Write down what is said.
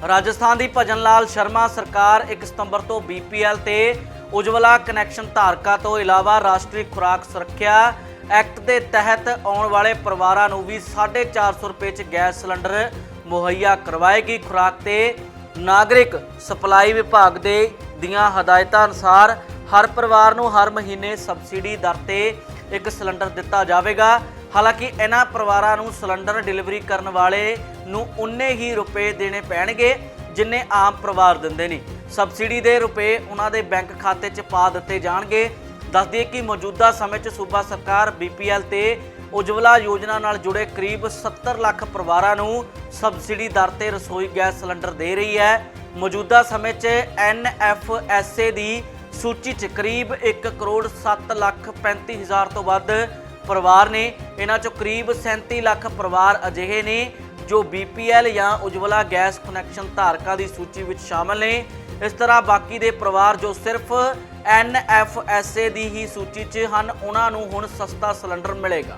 ਰਾਜਸਥਾਨ ਦੀ ਭਜਨ ਲਾਲ ਸ਼ਰਮਾ ਸਰਕਾਰ 1 ਸਤੰਬਰ ਤੋਂ ਬੀਪੀਐਲ ਤੇ ਉਜਵਲਾ ਕਨੈਕਸ਼ਨ ਧਾਰਕਾਂ ਤੋਂ ਇਲਾਵਾ ਰਾਸ਼ਟਰੀ ਖੁਰਾਕ ਸੁਰੱਖਿਆ ਐਕਟ ਦੇ ਤਹਿਤ ਆਉਣ ਵਾਲੇ ਪਰਿਵਾਰਾਂ ਨੂੰ ਵੀ 450 ਰੁਪਏ 'ਚ ਗੈਸ ਸਿਲੰਡਰ ਮੁਹੱਈਆ ਕਰਵਾਏਗੀ ਖੁਰਾਕ ਤੇ ਨਾਗਰਿਕ ਸਪਲਾਈ ਵਿਭਾਗ ਦੇ ਦੀਆਂ ਹਦਾਇਤਾਂ ਅਨੁਸਾਰ ਹਰ ਪਰਿਵਾਰ ਨੂੰ ਹਰ ਮਹੀਨੇ ਸਬਸਿਡੀ ਦਰ ਤੇ ਇੱਕ ਸਿਲੰਡਰ ਦਿੱਤਾ ਜਾਵੇਗਾ। ਹਾਲਾਂਕਿ ਇਹਨਾਂ ਪਰਿਵਾਰਾਂ ਨੂੰ ਸਿਲੰਡਰ ਡਿਲੀਵਰੀ ਕਰਨ ਵਾਲੇ ਨੂੰ ਉਨੇ ਹੀ ਰੁਪਏ ਦੇਣੇ ਪੈਣਗੇ, ਜਿੰਨੇ ਆਮ ਪਰਿਵਾਰ ਦਿੰਦੇ ਨੇ। ਸਬਸਿਡੀ ਦੇ ਰੁਪਏ ਉਹਨਾਂ ਦੇ ਬੈਂਕ ਖਾਤੇ 'ਚ ਪਾ ਦਿੱਤੇ ਜਾਣਗੇ। ਦੱਸ ਦਈਏ ਕਿ ਮੌਜੂਦਾ ਸਮੇਂ 'ਚ ਸੂਬਾ ਸਰਕਾਰ ਬੀਪੀਐਲ ਤੇ ਉਜਵਲਾ ਯੋਜਨਾ ਨਾਲ ਜੁੜੇ ਕਰੀਬ 70 ਲੱਖ ਪਰਿਵਾਰਾਂ ਨੂੰ ਸਬਸਿਡੀ ਦਰ ਤੇ ਰਸੋਈ ਗੈਸ ਸਿਲੰਡਰ ਦੇ ਰਹੀ ਹੈ। ਮੌਜੂਦਾ ਸਮੇਂ 'ਚ ਐਨਐਫਐਸਏ ਦੀ ਸੂਚੀ 'ਚ ਕਰੀਬ 1 ਕਰੋੜ 7 ਲੱਖ 35 ਹਜ਼ਾਰ ਤੋਂ ਵੱਧ ਪਰਿਵਾਰ ਨੇ, ਇਹਨਾਂ 'ਚੋਂ ਕਰੀਬ 37 ਲੱਖ ਪਰਿਵਾਰ ਅਜਿਹੇ ਨੇ ਜੋ ਬੀਪੀਐਲ ਜਾਂ ਉਜਵਲਾ ਗੈਸ ਕਨੈਕਸ਼ਨ ਧਾਰਕਾਂ ਦੀ ਸੂਚੀ ਵਿੱਚ ਸ਼ਾਮਲ ਨੇ। ਇਸ ਤਰ੍ਹਾਂ ਬਾਕੀ ਦੇ ਪਰਿਵਾਰ ਜੋ ਸਿਰਫ ਐਨਐਫਐਸਏ ਦੀ ਹੀ ਸੂਚੀ 'ਚ ਹਨ, ਉਹਨਾਂ ਨੂੰ ਹੁਣ ਸਸਤਾ ਸਿਲੰਡਰ ਮਿਲੇਗਾ।